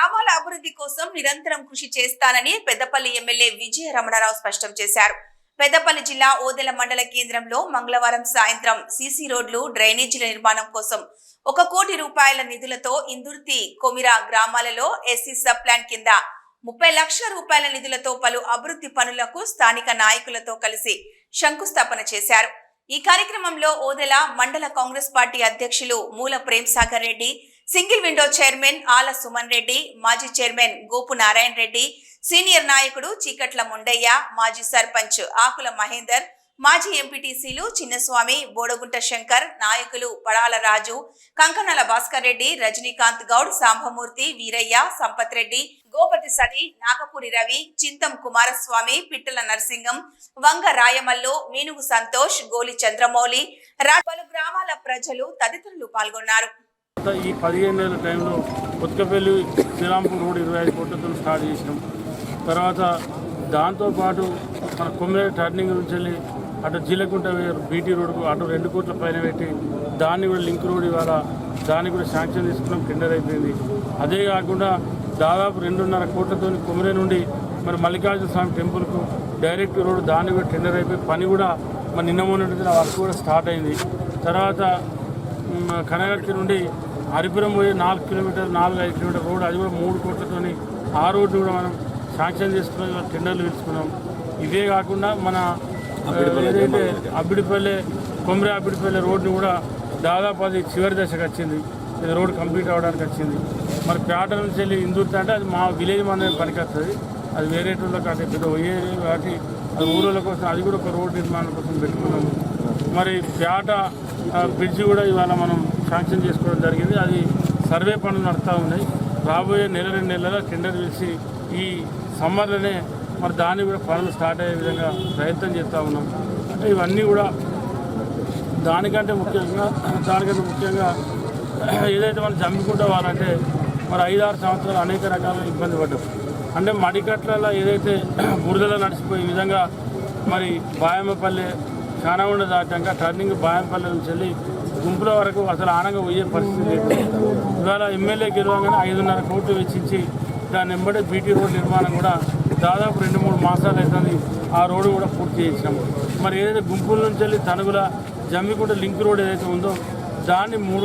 గ్రామాల అభివృద్ధి కోసం నిరంతరం కృషి చేస్తానని పెద్దపల్లి ఎమ్మెల్యే విజయ రమణారావు స్పష్టం చేశారు. పెద్దపల్లి జిల్లా ఓదెల మండల కేంద్రంలో మంగళవారం సాయంత్రం సీసీ రోడ్లు డ్రైనేజీల నిర్మాణం కోసం ఒక కోటి రూపాయల నిధులతో ఇందుర్తి కొమిరా గ్రామాలలో ఎస్సీ సబ్ ప్లాన్ కింద ముప్పై లక్షల రూపాయల నిధులతో పలు అభివృద్ధి పనులకు స్థానిక నాయకులతో కలిసి శంకుస్థాపన చేశారు. ఈ కార్యక్రమంలో ఓదెల మండల కాంగ్రెస్ పార్టీ అధ్యక్షులు Moola Prem Sagar Reddy single window chairman Ala Suman Reddy మాజీ చైర్మన్ గోపు నారాయణ రెడ్డి సీనియర్ నాయకుడు చీకట్ల ముండయ్య మాజీ సర్పంచ్ ఆకుల మహేందర్ మాజీ ఎంపీటీసీలు చిన్నస్వామి బోడగుంట శంకర్ నాయకులు పడాల రాజు కంకణాల భాస్కర్ రెడ్డి రజనీకాంత్ గౌడ్ సాంబమూర్తి వీరయ్య సంపత్ రెడ్డి గోపతి సది నాగపూరి రవి చింతం కుమారస్వామి పిట్టల నరసింగం వంగ రాయమల్లు మీనుగు సంతోష్ గోలి చంద్రమౌళి పలు గ్రామాల ప్రజలు తదితరులు పాల్గొన్నారు. ఈ పదిహేను నెలల టైంలో ఉత్కపల్లి శ్రీరాంపూర్ రోడ్ ఇరవై ఐదు కోట్లతో స్టార్ట్ చేసినాం. తర్వాత దాంతోపాటు మన కొమ్మిడి టర్నింగ్ నుంచి వెళ్ళి అటు జీలకుంట బీటీ రోడ్కు అటు రెండు కోట్ల పైన పెట్టి దాన్ని కూడా లింక్ రోడ్ ఇవాళ దాన్ని కూడా శాంక్షన్ తీసుకున్నాం టెండర్ అయిపోయింది. అదే కాకుండా దాదాపు రెండున్నర కోట్లతో కొమ్మిడి నుండి మరి మల్లికార్జున స్వామి టెంపుల్కు డైరెక్ట్ రోడ్ దాన్ని కూడా టెండర్ అయిపోయి పని కూడా మరి నిన్న మొన్నటి వర్క్ కూడా స్టార్ట్ అయింది. తర్వాత కనగట్టి నుండి హరిపురం పోయి నాలుగు కిలోమీటర్ నాలుగు ఐదు కిలోమీటర్ రోడ్ అది కూడా మూడు కోట్లతోని. ఆ రోడ్డు కూడా మనం శాంక్షన్ చేసుకున్నాం టెండర్లు పిలుచుకున్నాం. ఇవే కాకుండా మన ఏదైతే అబ్బిడిపల్లె కొమ్మిరి అబ్బిడిపల్లె రోడ్డు కూడా దాదాపు అది చివరి దశకు వచ్చింది. ఇది రోడ్ కంప్లీట్ అవ్వడానికి వచ్చింది. మరి పేట నుంచి వెళ్ళి ఇందూర్తి అంటే అది మా విలేజ్ మన పనికి వస్తుంది. అది వేరే వాళ్ళకి అంటే పెద్ద పోయేది కాబట్టి అది ఊళ్ళ కోసం అది కూడా ఒక రోడ్ నిర్మాణం కోసం పెట్టుకున్నాము. మరి పేట బ్రిడ్జి కూడా ఇవాళ మనం శాంక్షన్ చేసుకోవడం జరిగింది. అది సర్వే పనులు నడుస్తూ ఉన్నాయి. రాబోయే నెల రెండు నెలల టెండర్ పిలిచి ఈ సమ్మర్లోనే మరి దాన్ని కూడా పనులు స్టార్ట్ అయ్యే విధంగా ప్రయత్నం చేస్తూ ఉన్నాం. అంటే ఇవన్నీ కూడా దానికంటే ముఖ్యంగా దానికంటే ముఖ్యంగా ఏదైతే మనం జమ్మికుంటా వాళ్ళంటే మరి ఐదారు సంవత్సరాలు అనేక రకాల ఇబ్బంది పడ్డాం. అంటే మడికట్లలో ఏదైతే బురదలో నడిచిపోయే విధంగా మరి బాయమ్మపల్లె కానగుండ దాటాక టర్నింగ్ బాయంపల్లె నుంచి వెళ్ళి గుంపుల వరకు అసలు ఆనంగా పోయే పరిస్థితి లేదు. ఇవాళ ఎమ్మెల్యే గెలవగానే ఐదున్నర కోట్లు వెచ్చించి దాని వెంబడే బీటీ రోడ్ నిర్మాణం కూడా దాదాపు రెండు మూడు మాసాలు అవుతుంది. ఆ రోడ్డు కూడా పూర్తి చేసినాము మరి ఏదైతే గుంపుల నుంచి వెళ్ళి తణుగుల జమ్మికుంట లింక్ రోడ్ ఏదైతే ఉందో దాన్ని మూడు